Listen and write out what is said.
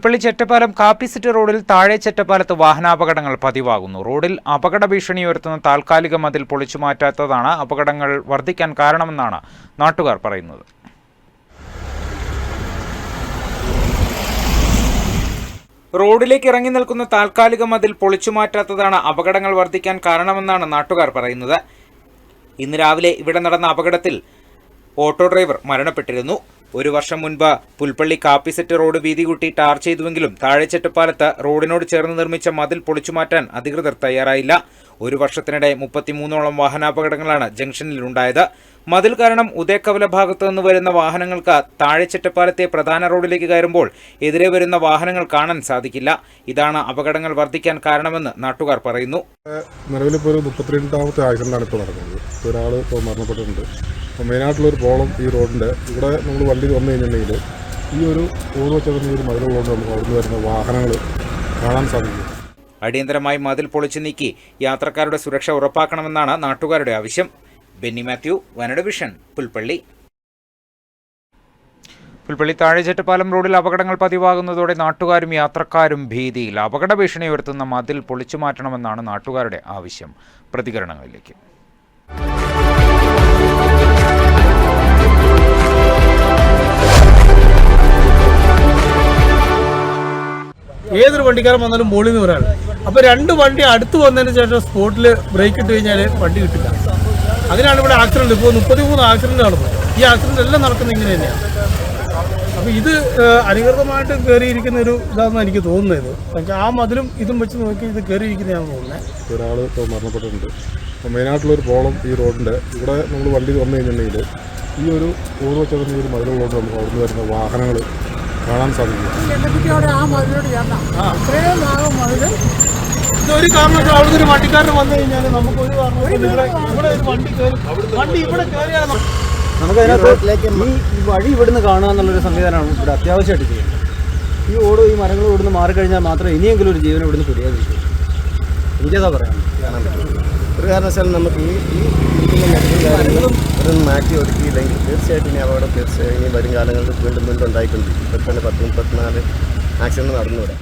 പുൽപ്പള്ളി ചെറ്റപ്പാലം കാപ്പിസിറ്റ് റോഡിൽ താഴെ ചെറ്റപ്പാലത്ത് വാഹനാപകടങ്ങൾ പതിവാകുന്നു. റോഡിൽ അപകട ഭീഷണി ഉയർത്തുന്ന താൽക്കാലിക മതിൽ പൊളിച്ചു മാറ്റാത്തതാണ് അപകടങ്ങൾ വർദ്ധിക്കാൻ കാരണമെന്നാണ് നാട്ടുകാർ പറയുന്നത്. റോഡിലേക്ക് ഇറങ്ങി നിൽക്കുന്ന താൽക്കാലിക മതിൽ പൊളിച്ചു മാറ്റാത്തതാണ് അപകടങ്ങൾ വർദ്ധിക്കാൻ കാരണമെന്നാണ് നാട്ടുകാർ പറയുന്നത്. ഇന്ന് രാവിലെ ഇവിടെ നടന്ന അപകടത്തിൽ ഓട്ടോ ഡ്രൈവർ മരണപ്പെട്ടിരുന്നു. ഒരു വർഷം മുൻപ് പുൽപ്പള്ളി കാപ്പിസെറ്റ് റോഡ് വീതി കൂട്ടി ടാർ ചെയ്തുവെങ്കിലും താഴെച്ചെട്ടുപാലത്ത് റോഡിനോട് ചേർന്ന് നിർമ്മിച്ച മതിൽ പൊളിച്ചുമാറ്റാൻ അധികൃതർ തയ്യാറായില്ല. ഒരു വർഷത്തിനിടെ മുപ്പത്തിമൂന്നോളം വാഹനാപകടങ്ങളാണ് ജംഗ്ഷനിലുണ്ടായത്. മതിൽ കാരണം ഉദയക്കവല ഭാഗത്തു നിന്ന് വരുന്ന വാഹനങ്ങൾക്ക് താഴെച്ചെട്ടപ്പാലത്തെ പ്രധാന റോഡിലേക്ക് കയറുമ്പോൾ എതിരെ വരുന്ന വാഹനങ്ങൾ കാണാൻ സാധിക്കില്ല. ഇതാണ് അപകടങ്ങൾ വർദ്ധിക്കാൻ കാരണമെന്ന് നാട്ടുകാർ പറയുന്നു. നിലവിലിപ്പോൾ ഒരു മുപ്പത്തിരണ്ടാമത്തെ ആക്സിഡന്റാണ് ഇപ്പോൾ നടക്കുന്നത് ഒരാൾ ഇപ്പോൾ മരണപ്പെട്ടിട്ടുണ്ട്. അപ്പോൾ മെയിനായിട്ടുള്ളൊരു പ്രോബ്ലം ഈ റോഡിന്റെ ഇവിടെ നമ്മൾ വണ്ടി വന്നു കഴിഞ്ഞിട്ടുണ്ടെങ്കിൽ ഈ ഒരു വെച്ചിരുന്ന ഈ ഒരു മതിലുള്ളതുകൊണ്ട് നമുക്ക് അവിടുന്ന് വരുന്ന വാഹനങ്ങൾ കാണാൻ സാധിക്കും. അടിയന്തരമായി മതിൽ പൊളിച്ചു നീക്കി യാത്രക്കാരുടെ സുരക്ഷ ഉറപ്പാക്കണമെന്നാണ് നാട്ടുകാരുടെ ആവശ്യം. ബെന്നി മാത്യു വനഡ വിഷൻ പുൽപ്പള്ളി. പുൽപ്പള്ളി താഴെച്ചെട്ടുപാലം റോഡിൽ അപകടങ്ങൾ പതിവാകുന്നതോടെ നാട്ടുകാരും യാത്രക്കാരും ഭീതിയിൽ. അപകട ഭീഷണി ഉയർത്തുന്ന മതിൽ പൊളിച്ചു മാറ്റണമെന്നാണ് നാട്ടുകാരുടെ ആവശ്യം. പ്രതികരണങ്ങളിലേക്ക്. ഏതൊരു വണ്ടിക്കാരൻ വന്നാലും മുകളിൽ നിന്ന് ഒരാൾ. അപ്പോൾ രണ്ട് വണ്ടി അടുത്ത് വന്നതിന് ശേഷം സ്പോട്ടിൽ ബ്രേക്ക് ഇട്ട് കഴിഞ്ഞാൽ വണ്ടി കിട്ടില്ല. അതിനാണ് ഇവിടെ ആക്സിഡന്റ്. ഇപ്പോൾ മുപ്പത്തി മൂന്ന് ആക്സിഡന്റ് നടന്നത് ഈ ആക്സിഡന്റ് എല്ലാം നടക്കുന്നത് ഇങ്ങനെ തന്നെയാണ് അപ്പോൾ ഇത് അനുകൃതമായിട്ട് കയറിയിരിക്കുന്ന ഒരു ഇതാണെന്ന് എനിക്ക് തോന്നുന്നത്. പക്ഷേ ആ മതിലും ഇതും വെച്ച് നോക്കി ഇത് കയറിയിരിക്കുന്നതാണെന്ന് തോന്നുന്നത് ഒരാൾ ഇപ്പോൾ മരണപ്പെട്ടിട്ടുണ്ട്. അപ്പോൾ മെയിനായിട്ടുള്ളൊരു പ്രോബ്ലം ഈ റോഡിന്റെ ഇവിടെ നമ്മൾ വണ്ടി വന്നു കഴിഞ്ഞിട്ടുണ്ടെങ്കിൽ ഈ ഒരു ഈ ഒരു മതിലുള്ളതുകൊണ്ട് നമുക്ക് അവിടുന്ന് വരുന്ന വാഹനങ്ങൾ കാണാൻ സാധിക്കും. ഇതൊരു കാരണവശാലും അവിടുന്ന് ഒരു വണ്ടിക്കാരൻ വന്നു കഴിഞ്ഞാൽ നമുക്ക് ഒരു കാരണവശാലും ഇവിടെ ഇവിടെ ഒരു വണ്ടി കയറി വണ്ടി ഇവിടെ കയറിയാണ് നമുക്ക് അതിനകത്ത് ഈ വഴി ഇവിടുന്ന് കാണുക എന്നുള്ളൊരു സംവിധാനമാണ് ഇവിടെ അത്യാവശ്യമായിട്ട് ചെയ്യുന്നത്. ഈ ഓടും ഈ മരങ്ങളും ഇവിടുന്ന് മാറിക്കഴിഞ്ഞാൽ മാത്രമേ ഇനിയെങ്കിലും ഒരു ജീവൻ ഇവിടുന്ന് പിടിയാതിരിക്കൂ. എനിക്കതാ പറയാം ഒരു കാരണവശാലും നമുക്ക് ഈ കാര്യങ്ങളും ഇതൊന്നും മാറ്റി ഒതുക്കിയില്ലെങ്കിൽ തീർച്ചയായിട്ടും ഇനി അപകടം തീർച്ചയായും ഇനി വരും കാലങ്ങളിൽ വീണ്ടും വീണ്ടും ഉണ്ടായിക്കൊണ്ടിരിക്കും. ഇപ്പോൾ തന്നെ പത്ത് മുപ്പത്തിനാല് ആക്സിഡന്റ് നടന്നുകൂടാ